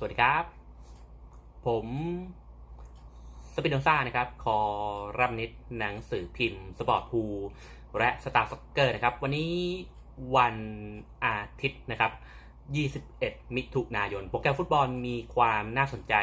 สวัสดีครับ ผมสปินโนซ่านะครับ คอรัมนิดหนังสือพิมพ์สปอร์ตพูและสตาร์ซ็อกเกอร์นะครับ วันนี้วันอาทิตย์นะครับ 21 มิถุนายน โปรแกรมฟุตบอลมีความน่าสนใจ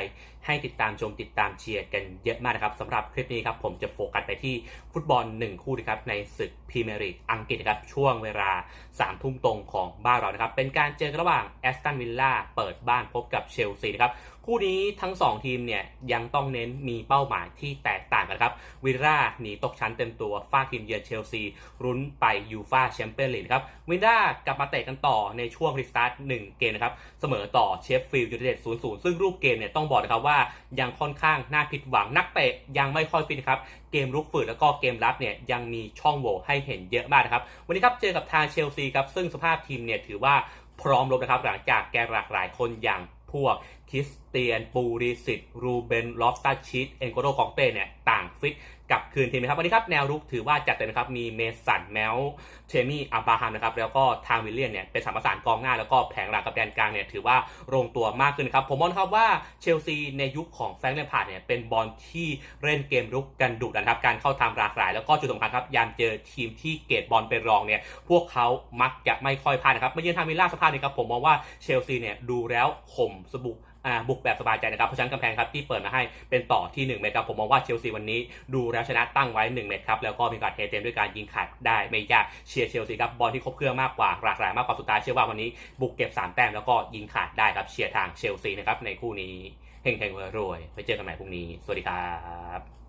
ให้ติดตามชมติดตามเชียร์กันเยอะมากนะครับสำหรับคลิปนี้ครับผมจะโฟกัสไปที่ฟุตบอล 1 คู่นะครับในศึกพรีเมียร์ลีกอังกฤษนะครับช่วงเวลา 3 ทุ่มตรงของบ้านเรานะครับเป็นการเจอกันระหว่างแอสตันวิลล่าเปิดบ้านพบกับเชลซีนะครับ คู่นี้ทั้ง 2 ทีมเนี่ยยังต้องเน้นมีเป้าหมายที่แตกต่างกันครับวิลล่าหนีตกชั้นเต็มตัวฟาดทีมเยือนเชลซีรุ้นไปยูฟาแชมเปี้ยนลีกครับวิลล่ากลับมาเตะกันต่อในช่วงรีสตาร์ท1เกมนะครับเสมอต่อเชฟฟิลด์ยูไนเต็ด0-0 ซึ่งรูปเกมเนี่ยต้องบอกนะครับว่ายังค่อนข้างน่าผิดหวังนักเตะยังไม่ค่อยฟินครับเกมรุกฝืดแล้วก็เกมรับเนี่ยยังมีช่องโหว่ให้เห็นเยอะมากนะครับวันนี้ครับเจอกับทางเชลซีครับซึ่งสภาพทีมเนี่ยถือว่าพร้อมรบนะครับหลังจากแกนหลากหลายคนอย่างพวกคริสเตียน ปูริสิตรูเบน ลอฟตัสชิต เอนโกโดกองเต้เนี่ย ต่างฟิตกับคืนทีมนะครับ วันนี้ครับแนวรุกถือว่าจัดเต็มนะครับ มีเมสันแมวเทมี่อับราฮัมนะครับ แล้วก็ทางวิลเลียนเนี่ย เป็นสามประสานกองหน้า แล้วก็แผงหลังกับแดนกลางเนี่ย ถือว่าลงตัวมากขึ้นครับ ผมมองครับว่าเชลซีในยุคของแฟรงค์เลมพาร์ดเนี่ย เป็นบอลที่เล่นเกมรุกกันดุดันครับ การเข้าทำหลากหลาย แล้วก็จุดสำคัญครับ ยามเจอทีมที่เกตบอลเป็นรองเนี่ย พวกเขามักจะไม่ค่อยพลาดนะครับมาเยือนทางวิลล่าสภาพนี้ครับผมมองว่าเชลซีเนี่ยดูแล้วข่มสบุบุกแบบสบายใจนะครับ เพราะฉะนั้นกำแพงครับที่เปิดมาให้เป็นต่อที่1เมตรครับผมมองว่าเชลซีวันนี้ดูแล้วชนะตั้งไว้1เมตรครับแล้วก็มีการเทเต็มด้วยการยิงขาดได้ไม่ยากเชียร์เชลซีครับบอลที่ครบเครื่องมากกว่าหลากหลายมากกว่าสุดท้ายเชื่อว่าวันนี้บุกเก็บ3แต้มแล้วก็ยิงขาดได้ครับเชียร์ทางเชลซีนะครับในคู่นี้เฮงเฮงรวยไปเจอกันใหม่พรุ่งนี้สวัสดีครับ